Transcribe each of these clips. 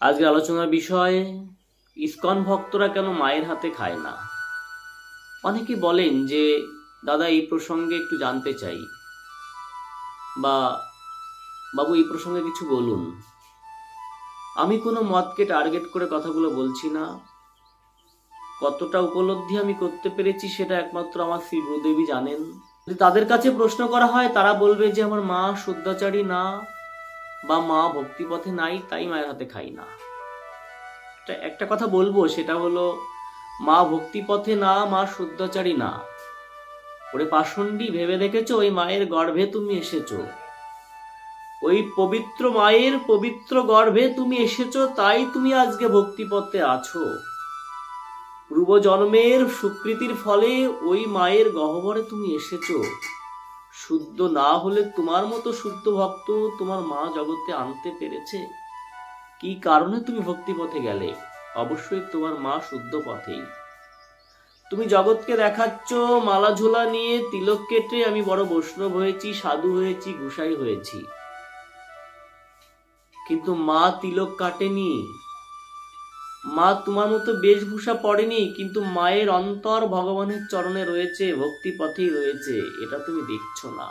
আজকে আলোচনার বিষয়, ইসকন ভক্তরা কেন মায়ের হাতে খায় না? অনেকে বলেন যে, দাদা, এই প্রসঙ্গে একটু জানতে চাই। বা, বাবু, এই প্রসঙ্গে কিছু বলুন। আমি কোনো মতকে টার্গেট করে কথাগুলো বলছি না। কতটা উপলব্ধি আমি করতে পেরেছি সেটা একমাত্র আমার শ্রী গুরুদেবী জানেন। যদি তাদের কাছে প্রশ্ন করা হয়, তারা বলবে যে, আমার মা শুদ্ধাচারী না। বা মা ভক্তিপথে নাই, তাই মায়ের হাতে খাই না। একটা- কথা বলব, সেটা হলো, মা ভক্তিপথে না, মা শুদ্ধাচারী না। ওরে পাষণ্ডী, ভেবে দেখেছ? ওই মায়ের গর্ভে তুমি এসেছ। ওই পবিত্র মায়ের পবিত্র গর্ভে তুমি এসেছ, তাই তুমি আজকে ভক্তিপথে আছো। পূর্ব জন্মের সুকৃতির ফলে ওই মায়ের গহ্বরে তুমি এসেছ। শুদ্ধ না হলে তোমার মতো শুদ্ধ ভক্ত তোমার মা জগতে আনতে পেরেছে? কি কারণে তুমি ভক্তিপথে গেলে? অবশ্যই তোমার মা শুদ্ধ পথেই। তুমি জগৎকে দেখাচ্ছ, মালা ঝোলা নিয়ে তিলক কেটে আমি বড় বৈষ্ণব হয়েছি, সাধু হয়েছি, গুসাই হয়েছি। কিন্তু মা তিলক কাটেনি মা তোমার মতো বেশভূষা পড়েনি, কিন্তু মায়ের অন্তর ভগবানের চরণে রয়েছে ভক্তি পথেই রয়েছে, এটা তুমি দেখছ না।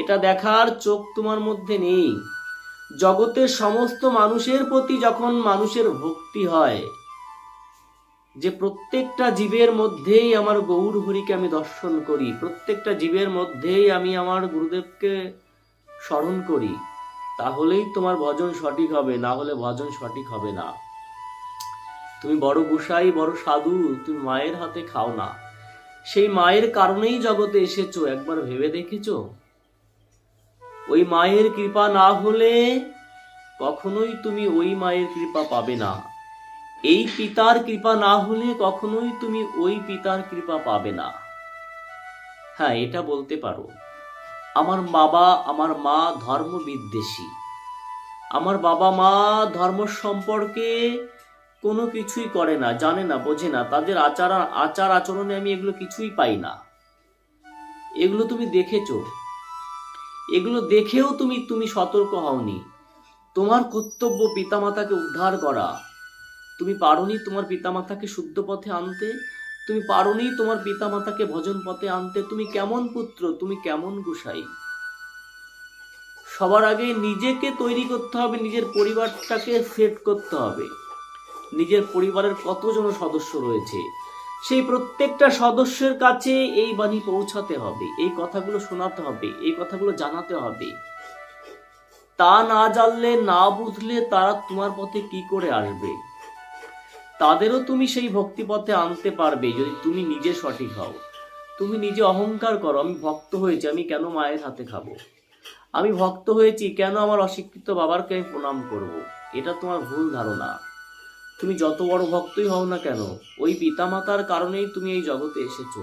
এটা দেখার চোখ তোমার মধ্যে নেই। জগতের সমস্ত মানুষের প্রতি যখন মানুষের ভক্তি হয়, যে প্রত্যেকটা জীবের মধ্যেই আমার গৌর হরিকে আমি দর্শন করি, প্রত্যেকটা জীবের মধ্যেই আমি আমার গুরুদেবকে স্মরণ করি, তাহলেই তোমার ভজন সঠিক হবে, না হলে ভজন সঠিক হবে না। তুমি বড় গুসাই, বড় সাধু, তুমি মায়ের হাতে খাও না। সেই মায়ের কারণেই জগতে এসেছ, একবার ভেবে দেখেছ? ওই মায়ের কৃপা না হলে কখনোই তুমি ওই মায়ের কৃপা পাবে না। এই পিতার কৃপা না হলে কখনোই তুমি ওই পিতার কৃপা পাবে না। হ্যাঁ এটা বলতে পারো। আমার বাবা, আমার মা ধর্ম বিদ্বেষী আমার বাবা মা ধর্ম সম্পর্কে কোনো কিছুই করে না, জানে না, বোঝে না। তাদের আচার আচার আচরণে আমি এগুলো কিছুই পাই না। এগুলো তুমি দেখেছ। এগুলো দেখেও তুমি তুমি সতর্ক হওনি। তোমার কর্তব্য পিতামাতাকে উদ্ধার করা। তুমি পারোনি তোমার পিতামাতাকে শুদ্ধ পথে আনতে। তুমি পারোনি তোমার পিতামাতাকে ভজন পথে আনতে। তুমি কেমন পুত্র, তুমি কেমন গুসাই? সবার আগে নিজেকে তৈরি করতে হবে, নিজের পরিবারটাকে সেট করতে হবে। নিজের পরিবারের কতজন সদস্য রয়েছে? সেই প্রত্যেকটা সদস্যের কাছে এই বাণী পৌঁছাতে হবে, এই কথাগুলো শোনাতে হবে, এই কথাগুলো জানাতে হবে। তা না জানলে, না বুঝলে তারা তোমার পথে কি করে আসবে? তাদেরও তুমি সেই ভক্তি পথে আনতে পারবে, যদি তুমি নিজে সঠিক হও। তুমি নিজে অহংকার করো, আমি ভক্ত হয়েছি, আমি কেন মায়ের হাতে খাব? আমি ভক্ত হয়েছি, কেন আমার অশিক্ষিত বাবারকে আমি প্রণাম করব। এটা তোমার ভুল ধারণা। তুমি যত বড় ভক্তই হও না কেন, ওই পিতামাতার কারণেই তুমি এই জগতে এসেছ।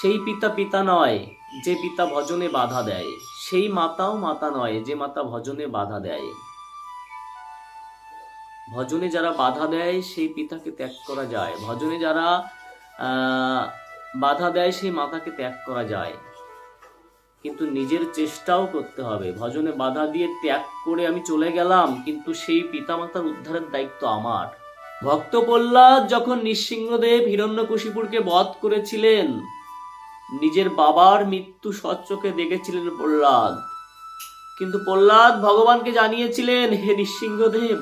সেই পিতা পিতা নয়, যে পিতা ভজনে বাধা দেয়, সেই মাতাও মাতা নয়, যে মাতা ভজনে বাধা দেয়। ভজনে যারা বাধা দেয়, সেই পিতাকে ত্যাগ করা যায়। ভজনে যারা বাধা দেয়, সেই মাতাকে ত্যাগ করা যায়। কিন্তু নিজের চেষ্টাও করতে হবে। ভজনে বাধা দিয়ে ত্যাগ করে আমি চলে গেলাম, কিন্তু সেই পিতামাতার উদ্ধারের দায়িত্ব আমার। ভক্ত প্রহ্লাদ যখন নৃসিংহদেব হিরণ্যকশিপুরকে বধ করেছিলেন, নিজের বাবার মৃত্যু সচ্চোখে দেখেছিলেন প্রহ্লাদ। কিন্তু প্রহ্লাদ ভগবানকে জানিয়েছিলেন, হে নৃসিংহদেব,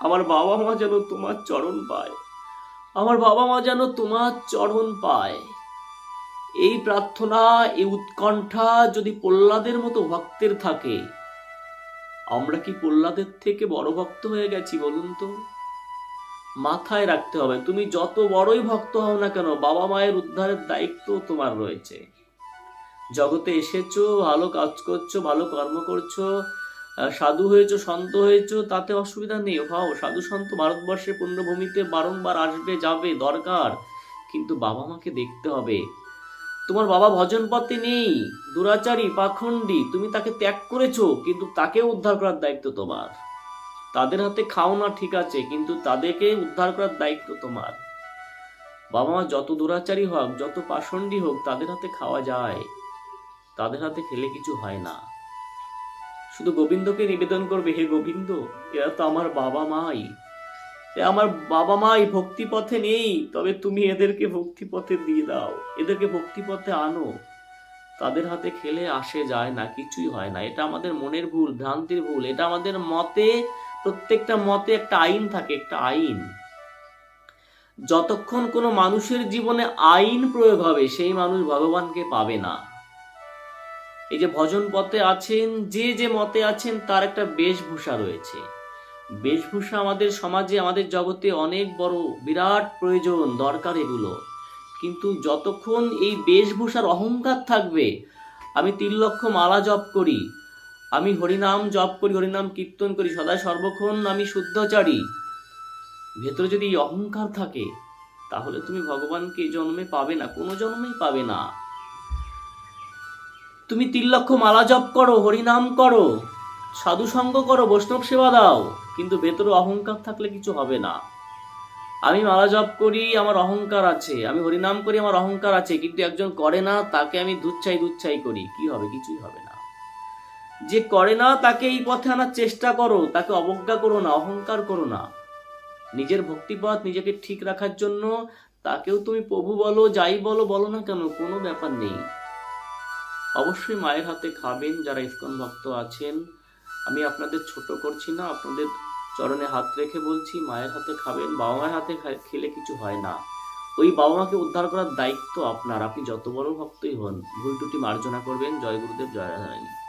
আমার বাবা মা যেন তোমার চরণ পায়। আমার বাবা মা যেন তোমার চরণ পায়। এই প্রার্থনা, এই উৎকণ্ঠা যদি প্রহ্লাদের মতো ভক্তের থাকে, আমরা কি প্রহ্লাদের থেকে বড় ভক্ত হয়ে গেছি বলুন তো? মাথায় রাখতে হবে, তুমি যত বড়ই ভক্ত হও না কেন, বাবা মায়ের উদ্ধারের দায়িত্ব তোমার রয়েছে। জগতে এসেছ, ভালো কাজ করছ, ভালো কর্ম করছ সাধু হয়েছো, সন্ত হয়েছো, তাতে অসুবিধা নেই, হও, সাধু, সন্ত ভারতবর্ষের পুণ্যভূমিতে বারংবার আসবে, যাবে, দরকার। কিন্তু বাবা মাকে দেখতে হবে তোমার বাবা ভজন পথে নেই, দুরাচারী, পাখণ্ডী, তুমি তাকে ত্যাগ করেছ, কিন্তু তাকেও উদ্ধার করার দায়িত্ব তোমার। তাদের হাতে খাও না ঠিক আছে, কিন্তু তাদেরকে উদ্ধার করার দায়িত্ব তোমার। বাবা মা যত দুরাচারী হোক, যত পাষণ্ডী হোক, তাদের হাতে খাওয়া যায়। তাদের হাতে খেলে কিছু হয় না। শুধু গোবিন্দকে নিবেদন করবে, হে গোবিন্দ, এরা তো আমার বাবা মাই আমার বাবা মা এই ভক্তি পথে নেই, তবে তুমি এদেরকে ভক্তি পথে দিয়ে দাও। এদেরকে ভক্তি পথে আনো। তাদের হাতে খেলে আসে যায় না, কিছুই হয় না। এটা আমাদের মনের ভুল, ভ্রান্তির ভুল। এটা আমাদের মতে, প্রত্যেকটা মতে একটা আইন থাকে, একটা আইন। যতক্ষণ কোনো মানুষের জীবনে আইন প্রয়োগ হবে, সেই মানুষ ভগবানকে পাবে না। এই যে ভজন পথে আছেন, যে যে মতে আছেন, তার একটা বেশভূষা রয়েছে। বেশভূষা আমাদের সমাজে, আমাদের জগতে অনেক বড় বিরাট প্রয়োজন, দরকার এগুলো। কিন্তু যতক্ষণ এই বেশভূষার অহংকার থাকবে, আমি তিন লক্ষ মালা জপ করি, আমি হরিনাম জপ করি, হরিনাম কীর্তন করি, সদা সর্বক্ষণ আমি শুদ্ধচারী। ভেতরে যদি অহংকার থাকে, তাহলে তুমি ভগবানকে জন্মে পাবে না, কোনো জন্মেই পাবে না। তুমি তিন লক্ষ মালা জপ করো, হরিনাম করো। সাধু সঙ্গ করো বৈষ্ণব সেবা দাও, কিন্তু ভেতরে অহংকার থাকলে কিছু হবে না। আমি মালা জপ করি, আমার অহংকার আছে। আমি হরিনাম করি, আমার অহংকার আছে। কিন্তু একজন করে না, তাকে আমি দুচ্ছাই দুচ্ছাই করি। কি হবে? কিছুই হবে না। যে করে না, তাকে এই পথে আনার চেষ্টা করো। তাকে অবজ্ঞা করো না, অহংকার করো না। নিজের ভক্তিপথ, নিজেকে ঠিক রাখার জন্য তাকেও তুমি প্রভু বলো, যাই বলো বলো না কেন? কোনো ব্যাপার নেই। অবশ্যই মায়ের হাতে খাবেন যারা ইস্কন ভক্ত আছেন। আমি আপনাদের ছোট করছি না, আপনাদের চরণে হাত রেখে বলছি, মায়ের হাতে খাবেন বাবা মায়ের হাতে খেলে কিছু হয় না। ওই বাবা মাকে উদ্ধার করার দায়িত্ব আপনার, আপনি যত বড় ভক্তই হন, ভুল টুটি মার্জনা করবেন, জয় গুরুদেব, জয় রাধারানী।